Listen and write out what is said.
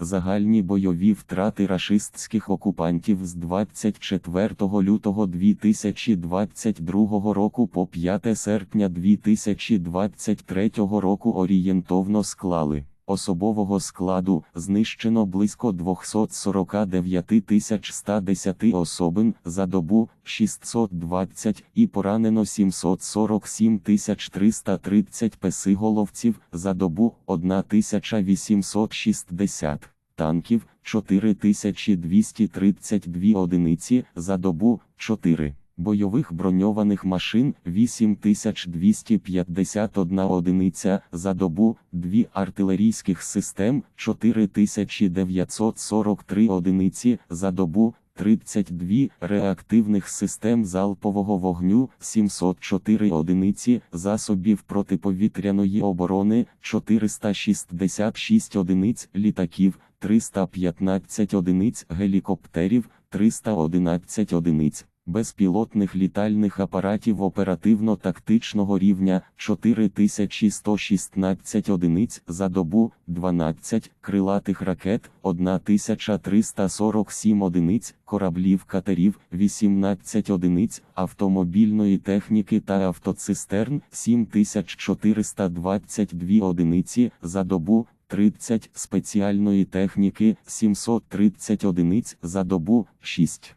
Загальні бойові втрати рашистських окупантів з 24 лютого 2022 року по 5 серпня 2023 року орієнтовно склали. Особового складу знищено близько 249 110 особин за добу 620 і поранено 747 330 песиголовців за добу 1860 танків 4232 одиниці за добу 4. Бойових броньованих машин 8251 одиниця за добу, 2 артилерійських систем 4943 одиниці за добу, 32 реактивних систем залпового вогню 704 одиниці засобів протиповітряної оборони 466 одиниць літаків 315 одиниць гелікоптерів 311 одиниць безпілотних літальних апаратів оперативно-тактичного рівня 4116 одиниць за добу, 12 крилатих ракет, 1347 одиниць, кораблів катерів, 18 одиниць, автомобільної техніки та автоцистерн, 7422 одиниці за добу, 30 спеціальної техніки, 730 одиниць за добу, 6.